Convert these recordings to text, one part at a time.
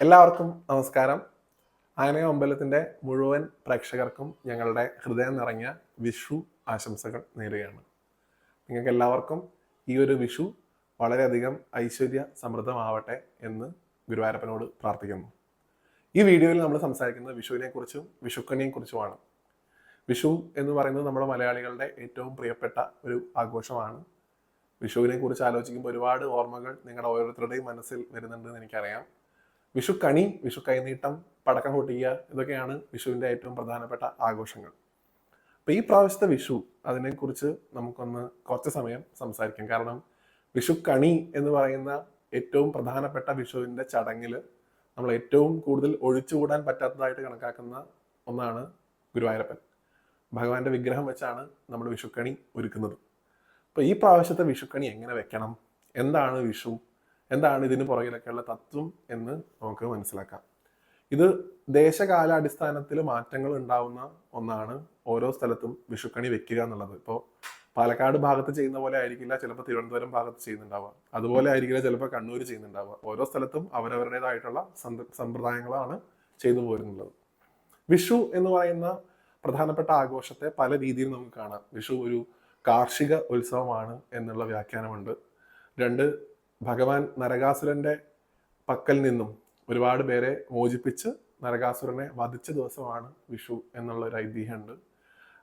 എല്ലാവർക്കും നമസ്കാരം. ആനയ അമ്പലത്തിന്റെ മുഴുവൻ പ്രേക്ഷകർക്കും ഞങ്ങളുടെ ഹൃദയം നിറഞ്ഞ വിഷു ആശംസകൾ നേരുകയാണ്. നിങ്ങൾക്ക് എല്ലാവർക്കും ഈ ഒരു വിഷു വളരെയധികം ഐശ്വര്യ സമൃദ്ധമാവട്ടെ എന്ന് ഗുരുവായൂരപ്പനോട് പ്രാർത്ഥിക്കുന്നു. ഈ വീഡിയോയിൽ നമ്മൾ സംസാരിക്കുന്നത് വിഷുവിനെ കുറിച്ചും വിഷുക്കണിയെ കുറിച്ചുമാണ്. വിഷു എന്ന് പറയുന്നത് നമ്മുടെ മലയാളികളുടെ ഏറ്റവും പ്രിയപ്പെട്ട ഒരു ആഘോഷമാണ്. വിഷുവിനെ കുറിച്ച് ആലോചിക്കുമ്പോൾ ഒരുപാട് ഓർമ്മകൾ നിങ്ങളുടെ ഓരോരുത്തരുടെയും മനസ്സിൽ വരുന്നുണ്ടെന്ന് എനിക്കറിയാം. വിഷു കണി വിഷു കൈനീട്ടം പടക്കം പൊട്ടിക്കുക ഇതൊക്കെയാണ് വിഷുവിന്റെ ഏറ്റവും പ്രധാനപ്പെട്ട ആഘോഷങ്ങൾ. അപ്പം ഈ പ്രാവശ്യത്തെ വിഷു അതിനെക്കുറിച്ച് നമുക്കൊന്ന് കുറച്ച് സമയം സംസാരിക്കാം. കാരണം വിഷു കണി എന്ന് പറയുന്ന ഏറ്റവും പ്രധാനപ്പെട്ട വിഷുവിന്റെ ചടങ്ങിൽ നമ്മൾ ഏറ്റവും കൂടുതൽ ഒഴിച്ചുകൂടാൻ പറ്റാത്തതായിട്ട് കണക്കാക്കുന്ന ഒന്നാണ് ഗുരുവായൂരപ്പൻ. ഭഗവാന്റെ വിഗ്രഹം വെച്ചാണ് നമ്മൾ വിഷുക്കണി ഒരുക്കുന്നത്. അപ്പോൾ ഈ പ്രാവശ്യത്തെ വിഷുക്കണി എങ്ങനെ വെക്കണം? എന്താണ് വിഷു? എന്താണ് ഇതിന് പുറകിലൊക്കെയുള്ള തത്വം എന്ന് നമുക്ക് മനസ്സിലാക്കാം. ഇത് ദേശകാലാടിസ്ഥാനത്തിൽ മാറ്റങ്ങൾ ഉണ്ടാവുന്ന ഒന്നാണ് ഓരോ സ്ഥലത്തും വിഷുക്കണി വെക്കുക എന്നുള്ളത്. ഇപ്പോൾ പാലക്കാട് ഭാഗത്ത് ചെയ്യുന്ന പോലെ ആയിരിക്കില്ല ചിലപ്പോൾ തിരുവനന്തപുരം ഭാഗത്ത് ചെയ്യുന്നുണ്ടാവുക. അതുപോലെ ആയിരിക്കില്ല ചിലപ്പോൾ കണ്ണൂർ ചെയ്യുന്നുണ്ടാവുക. ഓരോ സ്ഥലത്തും അവരവരുടേതായിട്ടുള്ള സമ്പ്രദായങ്ങളാണ് ചെയ്തു പോരുന്നുള്ളത് വിഷു എന്ന് പറയുന്ന പ്രധാനപ്പെട്ട ആഘോഷത്തെ പല രീതിയിൽ നമുക്ക് കാണാം. വിഷു ഒരു കാർഷിക ഉത്സവമാണ് എന്നുള്ള വ്യാഖ്യാനമുണ്ട്. രണ്ട് ഭഗവാൻ നരകാസുരന്റെ പക്കൽ നിന്നും ഒരുപാട് പേരെ മോചിപ്പിച്ച് നരകാസുരനെ വധിച്ച ദിവസമാണ് വിഷു എന്നുള്ള ഒരു ഐതിഹ്യമുണ്ട്.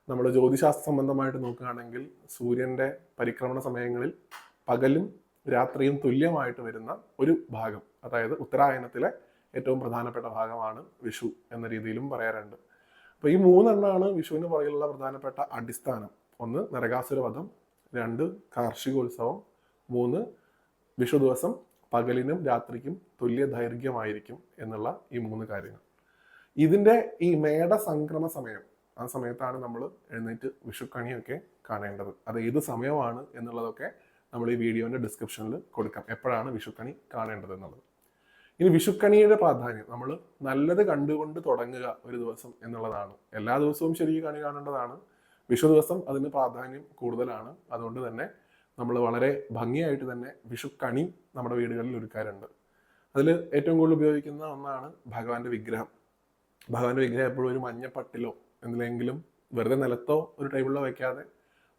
നമ്മൾ ജ്യോതിശാസ്ത്ര സംബന്ധമായിട്ട് നോക്കുകയാണെങ്കിൽ സൂര്യന്റെ പരിക്രമണ സമയങ്ങളിൽ പകലും രാത്രിയും തുല്യമായിട്ട് വരുന്ന ഒരു ഭാഗം അതായത് ഉത്തരായനത്തിലെ ഏറ്റവും പ്രധാനപ്പെട്ട ഭാഗമാണ് വിഷു എന്ന രീതിയിലും പറയാറുണ്ട്. അപ്പോൾ ഈ മൂന്നെണ്ണമാണ് വിഷുവിന് പുറകിലുള്ള പ്രധാനപ്പെട്ട അടിസ്ഥാനം. ഒന്ന് നരകാസുരവധം രണ്ട് കാർഷികോത്സവം മൂന്ന് വിഷു ദിവസം പകലിനും രാത്രിക്കും തുല്യ ദൈർഘ്യമായിരിക്കും എന്നുള്ള ഈ മൂന്ന് കാര്യങ്ങൾ. ഇതിന്റെ ഈ മേട സംക്രമ സമയം ആ സമയത്താണ് നമ്മൾ എഴുന്നേറ്റ് വിഷുക്കണിയൊക്കെ കാണേണ്ടത്. അത് ഏത് സമയമാണ് എന്നുള്ളതൊക്കെ നമ്മൾ ഈ വീഡിയോന്റെ ഡിസ്ക്രിപ്ഷനിൽ കൊടുക്കാം. എപ്പോഴാണ് വിഷുക്കണി കാണേണ്ടത് എന്നുള്ളത് ഇനി വിഷുക്കണിയുടെ പ്രാധാന്യം നമ്മൾ നല്ലത് കണ്ടുകൊണ്ട് തുടങ്ങുക ഒരു ദിവസം എന്നുള്ളതാണ്. എല്ലാ ദിവസവും ശരിക്കും കണി കാണേണ്ടതാണ്. വിഷു ദിവസം അതിന് പ്രാധാന്യം കൂടുതലാണ്. അതുകൊണ്ട് തന്നെ നമ്മൾ വളരെ ഭംഗിയായിട്ട് തന്നെ വിഷുക്കണി നമ്മുടെ വീടുകളിൽ ഒരുക്കാറുണ്ട്. അതിൽ ഏറ്റവും കൂടുതൽ ഉപയോഗിക്കുന്ന ഒന്നാണ് ഭഗവാന്റെ വിഗ്രഹം. ഭഗവാന്റെ വിഗ്രഹം എപ്പോഴും ഒരു മഞ്ഞപ്പട്ടിലോ എന്തിലെങ്കിലും വെറുതെ നിലത്തോ ഒരു ടേബിളിലോ വെക്കാതെ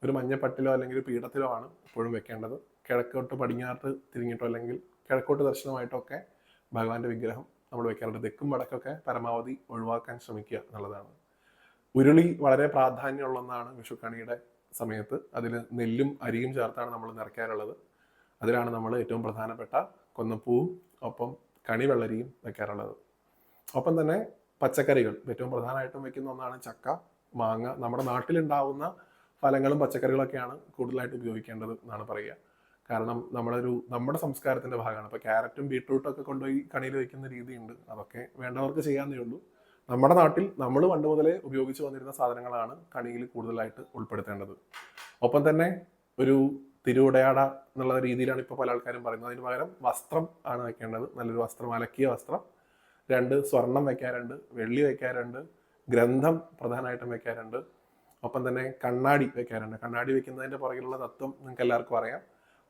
ഒരു മഞ്ഞപ്പട്ടിലോ അല്ലെങ്കിൽ പീഠത്തിലോ ആണ് എപ്പോഴും വെക്കേണ്ടത്. കിഴക്കോട്ട് പടിഞ്ഞാറ് തിരിഞ്ഞിട്ടോ അല്ലെങ്കിൽ കിഴക്കോട്ട് ദർശനമായിട്ടൊക്കെ ഭഗവാന്റെ വിഗ്രഹം നമ്മൾ വെക്കാറുണ്ട്. തെക്കും വടക്കൊക്കെ പരമാവധി ഒഴിവാക്കാൻ ശ്രമിക്കുക എന്നുള്ളതാണ്. ഉരുളി വളരെ പ്രാധാന്യമുള്ള ഒന്നാണ് വിഷുക്കണിയുടെ സമയത്ത് അതിൽ നെല്ലും അരിയും ചേർത്താണ് നമ്മൾ നിറയ്ക്കാറുള്ളത് അതിലാണ് നമ്മൾ ഏറ്റവും പ്രധാനപ്പെട്ട കൊന്നപ്പൂവും ഒപ്പം കണിവെള്ളരിയും വെക്കാറുള്ളത്. ഒപ്പം തന്നെ പച്ചക്കറികൾ. ഏറ്റവും പ്രധാനമായിട്ടും വെക്കുന്ന ഒന്നാണ് ചക്ക മാങ്ങ. നമ്മുടെ നാട്ടിലുണ്ടാവുന്ന ഫലങ്ങളും പച്ചക്കറികളൊക്കെയാണ് കൂടുതലായിട്ട് ഉപയോഗിക്കേണ്ടത് എന്നാണ് പറയുക. കാരണം നമ്മളൊരു നമ്മുടെ സംസ്കാരത്തിന്റെ ഭാഗമാണ്. ഇപ്പോൾ ക്യാരറ്റും ബീട്രൂട്ടും ഒക്കെ കൊണ്ടുപോയി കണിയിൽ വെക്കുന്ന രീതിയുണ്ട്. അതൊക്കെ വേണ്ടവർക്ക് ചെയ്യാന്നേ ഉള്ളൂ. നമ്മുടെ നാട്ടിൽ നമ്മൾ പണ്ട് മുതലേ ഉപയോഗിച്ച് വന്നിരുന്ന സാധനങ്ങളാണ് കണിയിൽ കൂടുതലായിട്ട് ഉൾപ്പെടുത്തേണ്ടത്. ഒപ്പം തന്നെ ഒരു തിരുവടയാട എന്നുള്ള രീതിയിലാണ് ഇപ്പോൾ പല ആൾക്കാരും പറയുന്നത്. അതിന് പകരം വസ്ത്രം ആണ് വെക്കേണ്ടത്. നല്ലൊരു വസ്ത്രം അലക്കിയ വസ്ത്രം. രണ്ട് സ്വർണം വെക്കാറുണ്ട് വെള്ളി വെക്കാറുണ്ട് ഗ്രന്ഥം പ്രധാനമായിട്ടും വെക്കാറുണ്ട് ഒപ്പം തന്നെ കണ്ണാടി വെക്കാറുണ്ട് കണ്ണാടി വെക്കുന്നതിന്റെ പുറകിലുള്ള തത്വം നിങ്ങൾക്ക് എല്ലാവർക്കും അറിയാം.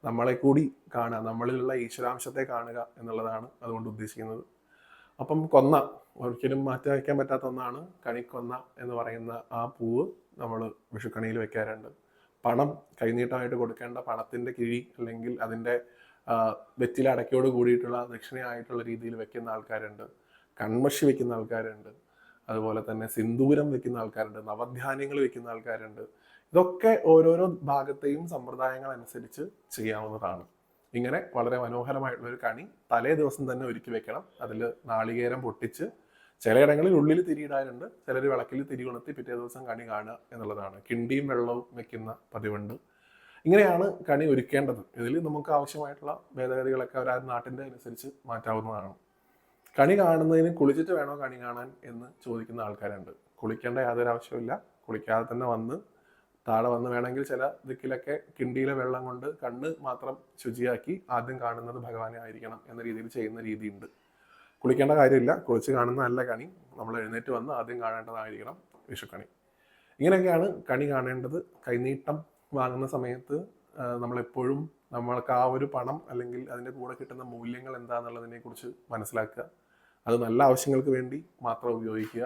നമ്മളെ കൂടി കാണുക നമ്മളിലുള്ള ഈശ്വരാംശത്തെ കാണുക എന്നുള്ളതാണ് അതുകൊണ്ട് ഉദ്ദേശിക്കുന്നത്. അപ്പം കൊന്ന ഒരിക്കലും മാറ്റി വയ്ക്കാൻ പറ്റാത്ത ഒന്നാണ് കണിക്കൊന്ന എന്ന് പറയുന്ന ആ പൂവ് നമ്മൾ വിഷുക്കണിയിൽ വെക്കാറുണ്ട്. പണം കൈനീട്ടമായിട്ട് കൊടുക്കേണ്ട പണത്തിന്റെ കിഴി അല്ലെങ്കിൽ അതിന്റെ വെറ്റില കൂടിയിട്ടുള്ള ദക്ഷിണയായിട്ടുള്ള രീതിയിൽ വെക്കുന്ന ആൾക്കാരുണ്ട്. കൺമഷി വെക്കുന്ന ആൾക്കാരുണ്ട്. അതുപോലെ തന്നെ സിന്ദൂരം വെക്കുന്ന ആൾക്കാരുണ്ട്. നവധ്യാനങ്ങൾ വെക്കുന്ന ആൾക്കാരുണ്ട്. ഇതൊക്കെ ഓരോരോ ഭാഗത്തെയും സമ്പ്രദായങ്ങൾ അനുസരിച്ച് ചെയ്യാവുന്നതാണ്. ഇങ്ങനെ വളരെ മനോഹരമായിട്ടുള്ള ഒരു കണി തലേ ദിവസം തന്നെ ഒരുക്കി വെക്കണം. അതിൽ നാളികേരം പൊട്ടിച്ച് ചിലയിടങ്ങളിൽ ഉള്ളിൽ തിരിയിടാനുണ്ട് ചിലർ വിളക്കിൽ തിരി കൊണത്തി പിറ്റേ ദിവസം കണി കാണുക എന്നുള്ളതാണ്. കിണ്ടിയും വെള്ളവും വെക്കുന്ന പതിവുണ്ട്. ഇങ്ങനെയാണ് കണി ഒരുക്കേണ്ടത്. ഇതിൽ നമുക്ക് ആവശ്യമായിട്ടുള്ള ഭേദഗതികളൊക്കെ ഒരു നാട്ടിന്റെ അനുസരിച്ച് മാറ്റാവുന്നതാണ്. കണി കാണുന്നതിന് കുളിച്ചിട്ട് വേണോ കണി കാണാൻ എന്ന് ചോദിക്കുന്ന ആൾക്കാരുണ്ട്. കുളിക്കേണ്ട യാതൊരു ആവശ്യമില്ല കുളിക്കാതെ തന്നെ വന്ന് താഴെ വന്ന് വേണമെങ്കിൽ ചില ദിക്കിലൊക്കെ കിണ്ടിയിലെ വെള്ളം കൊണ്ട് കണ്ണ് മാത്രം ശുചിയാക്കി ആദ്യം കാണുന്നത് ഭഗവാനെ ആയിരിക്കണം എന്ന രീതിയിൽ ചെയ്യുന്ന രീതിയുണ്ട്. കുളിക്കേണ്ട കാര്യമില്ല. കുളിച്ച് കാണുന്ന നല്ല കണി. നമ്മൾ എഴുന്നേറ്റ് വന്ന് ആദ്യം കാണേണ്ടതായിരിക്കണം വിഷുക്കണി. ഇങ്ങനെയൊക്കെയാണ് കണി കാണേണ്ടത്. കൈനീട്ടം വാങ്ങുന്ന സമയത്ത് നമ്മളെപ്പോഴും നമ്മൾക്ക് ആ ഒരു പണം അല്ലെങ്കിൽ അതിന്റെ കൂടെ കിട്ടുന്ന മൂല്യങ്ങൾ എന്താണെന്നുള്ളതിനെക്കുറിച്ച് മനസ്സിലാക്കുക. അത് നല്ല ആവശ്യങ്ങൾക്ക് വേണ്ടി മാത്രം ഉപയോഗിക്കുക.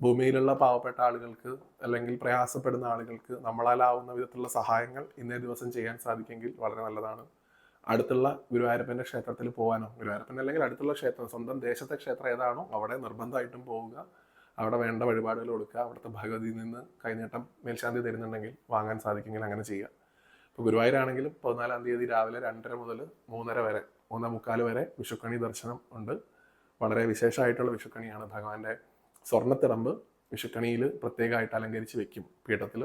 ഭൂമിയിലുള്ള പാവപ്പെട്ട ആളുകൾക്ക് അല്ലെങ്കിൽ പ്രയാസപ്പെടുന്ന ആളുകൾക്ക് നമ്മളാലാവുന്ന വിധത്തിലുള്ള സഹായങ്ങൾ ഇന്നേ ദിവസം ചെയ്യാൻ സാധിക്കുമെങ്കിൽ വളരെ നല്ലതാണ്. അടുത്തുള്ള ഗുരുവായൂരപ്പന്റെ ക്ഷേത്രത്തിൽ പോകാനോ ഗുരുവായൂരപ്പൻ അല്ലെങ്കിൽ അടുത്തുള്ള ക്ഷേത്രം സ്വന്തം ദേശത്തെ ക്ഷേത്രം ഏതാണോ അവിടെ നിർബന്ധമായിട്ടും പോവുക. അവിടെ വേണ്ട വഴിപാടുകൾ കൊടുക്കുക. അവിടുത്തെ ഭഗവതിയിൽ നിന്ന് കൈനീട്ടം മേൽശാന്തി തരുന്നുണ്ടെങ്കിൽ വാങ്ങാൻ സാധിക്കുമെങ്കിൽ അങ്ങനെ ചെയ്യുക. ഇപ്പോൾ ഗുരുവായൂരാണെങ്കിലും പതിനാലാം തീയതി രാവിലെ രണ്ടര മുതൽ മൂന്നര വരെ മൂന്നേ മുക്കാൽ വരെ വിഷുക്കണി ദർശനം ഉണ്ട്. വളരെ വിശേഷമായിട്ടുള്ള വിഷുക്കണിയാണ് ഭഗവാന്റെ സ്വർണത്തിറമ്പ് വിഷുക്കണിയിൽ പ്രത്യേകമായിട്ട് അലങ്കരിച്ച് വെക്കും പീഠത്തിൽ.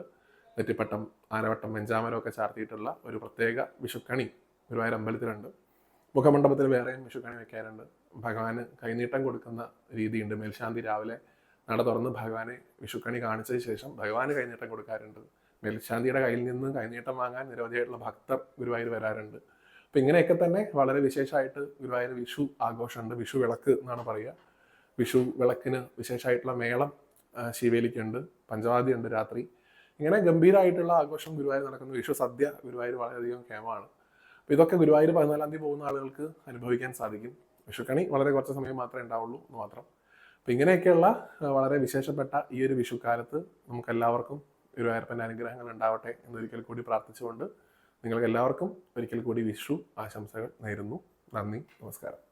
നെറ്റിപ്പട്ടം ആനവട്ടം വെഞ്ചാമരം ഒക്കെ ചാർത്തിയിട്ടുള്ള ഒരു പ്രത്യേക വിഷുക്കണി ഗുരുവായൂർ അമ്പലത്തിലുണ്ട്. മുഖമണ്ഡപത്തിൽ വേറെയും വിഷുക്കണി വെക്കാറുണ്ട്. ഭഗവാന് കൈനീട്ടം കൊടുക്കുന്ന രീതിയുണ്ട്. മേൽശാന്തി രാവിലെ നട തുറന്ന് ഭഗവാനെ വിഷുക്കണി കാണിച്ചതിന് ശേഷം ഭഗവാന് കൈനീട്ടം കൊടുക്കാറുണ്ട്. മേൽശാന്തിയുടെ കയ്യിൽ നിന്ന് കൈനീട്ടം വാങ്ങാൻ നിരവധിയായിട്ടുള്ള ഭക്തർ ഗുരുവായൂർ വരാറുണ്ട്. അപ്പം ഇങ്ങനെയൊക്കെ തന്നെ വളരെ വിശേഷമായിട്ട് ഗുരുവായൂർ വിഷു ആഘോഷമുണ്ട്. വിഷു വിളക്ക് എന്നാണ് പറയുക. വിഷു വിളക്കിന് വിശേഷമായിട്ടുള്ള മേളം ശിവേലിക്കുണ്ട്. പഞ്ചവാദ്യം ഉണ്ട് രാത്രി. ഇങ്ങനെ ഗംഭീരമായിട്ടുള്ള ആഘോഷം ഗുരുവായൂർ നടക്കുന്നു. വിഷു സദ്യ ഗുരുവായൂർ വളരെയധികം ക്ഷേമമാണ്. അപ്പോൾ ഇതൊക്കെ ഗുരുവായൂർ പതിനാലാം തീയതി പോകുന്ന ആളുകൾക്ക് അനുഭവിക്കാൻ സാധിക്കും. വിഷുക്കണി വളരെ കുറച്ച് സമയം മാത്രമേ ഉണ്ടാവുള്ളൂ എന്ന് മാത്രം. അപ്പോൾ ഇങ്ങനെയൊക്കെയുള്ള വളരെ വിശേഷപ്പെട്ട ഈ ഒരു വിഷുക്കാലത്ത് നമുക്കെല്ലാവർക്കും ഗുരുവായൂരപ്പന്റെ അനുഗ്രഹങ്ങൾ ഉണ്ടാവട്ടെ എന്നൊരിക്കൽ കൂടി പ്രാർത്ഥിച്ചുകൊണ്ട് നിങ്ങൾക്ക് എല്ലാവർക്കും ഒരിക്കൽ കൂടി വിഷു ആശംസകൾ നേരുന്നു. നന്ദി നമസ്കാരം.